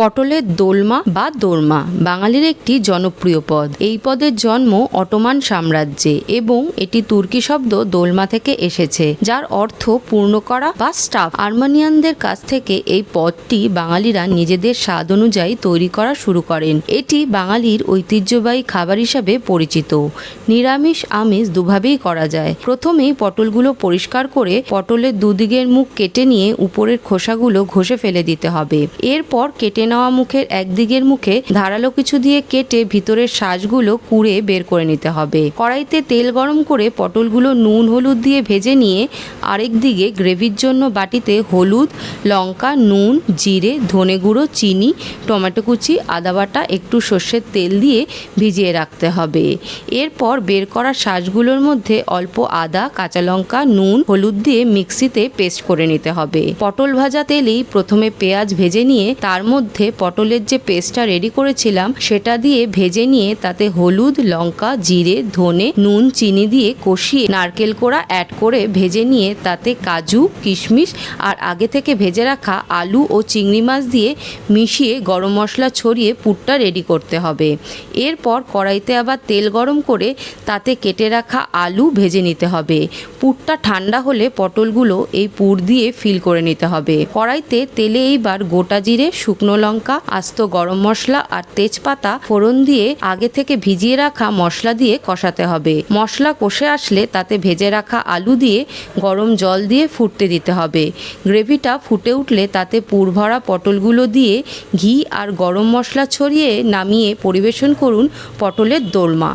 পটলের দোলমা বা দোরমা, বাঙালির একটি জনপ্রিয় পদ। এই পদের জন্ম অটোমান সাম্রাজ্যে এবং এটি তুর্কি শব্দ দোলমা থেকে এসেছে, যার অর্থ পূর্ণ করা বা স্টাফ। আর্মানিয়ানদের কাছ থেকে এই পদটি বাঙালিরা নিজেদের স্বাদ অনুযায়ী তৈরি করা শুরু করেন। এটি বাঙালির ঐতিহ্যবাহী খাবার হিসাবে পরিচিত। নিরামিষ আমিষ দুভাবেই করা যায়। প্রথমেই পটলগুলো পরিষ্কার করে পটলের দুদিকের মুখ কেটে নিয়ে উপরের খোসাগুলো ঘষে ফেলে দিতে হবে। এরপর কেটে নেওয়া মুখের একদিকের মুখে ধারালো কিছু দিয়ে কেটে ভিতরের শ্বাসগুলো কুড়ে বের করে নিতে হবে। কড়াইতে তেল গরম করে পটলগুলো নুন, হলুদ দিয়ে ভেজে নিয়ে আরেক দিকে গ্রেভির জন্য বাটিতে হলুদ, লঙ্কা, নুন, জিরে, ধনে গুঁড়ো, চিনি, টমেটো কুচি, আদা বাটা, একটু সর্ষের তেল দিয়ে ভিজিয়ে রাখতে হবে। এরপর বের করা শ্বাসগুলোর মধ্যে অল্প আদা, কাঁচা লঙ্কা, নুন, হলুদ দিয়ে মিক্সিতে পেস্ট করে নিতে হবে। পটল ভাজা তেলেই প্রথমে পেঁয়াজ ভেজে নিয়ে তার মধ্যে পটলের যে পেস্টটা রেডি করেছিলাম, সেটা দিয়ে ভেজে নিয়ে তাতে হলুদ, লঙ্কা, জিরে, ধনে, নুন, চিনি দিয়ে কষিয়ে নারকেল কোড়া অ্যাড করে ভেজে নিয়ে তাতে কাজু, কিশমিশ আর আগে থেকে ভেজে রাখা আলু ও চিংড়ি মাছ দিয়ে মিশিয়ে গরম মশলা ছড়িয়ে পুরটা রেডি করতে হবে। এরপর কড়াইতে আবার তেল গরম করে তাতে কেটে রাখা আলু ভেজে নিতে হবে। পুরটা ঠান্ডা হলে পটলগুলো এই পুর দিয়ে ফিল করে নিতে হবে। কড়াইতে তেলে এইবার গোটা জিরে, শুকনো লঙ্কা, আস্ত গরম মশলা আর তেজপাতা ফোড়ন দিয়ে আগে থেকে ভিজিয়ে রাখা মশলা দিয়ে কষাতে হবে। মশলা কষে আসলে তাতে ভেজে রাখা আলু দিয়ে গরম জল দিয়ে ফুটতে দিতে হবে। গ্রেভিটা ফুটে উঠলে তাতে পুরভরা পটলগুলো দিয়ে ঘি আর গরম মশলা ছড়িয়ে নামিয়ে পরিবেশন করুন পটলের দোলমা।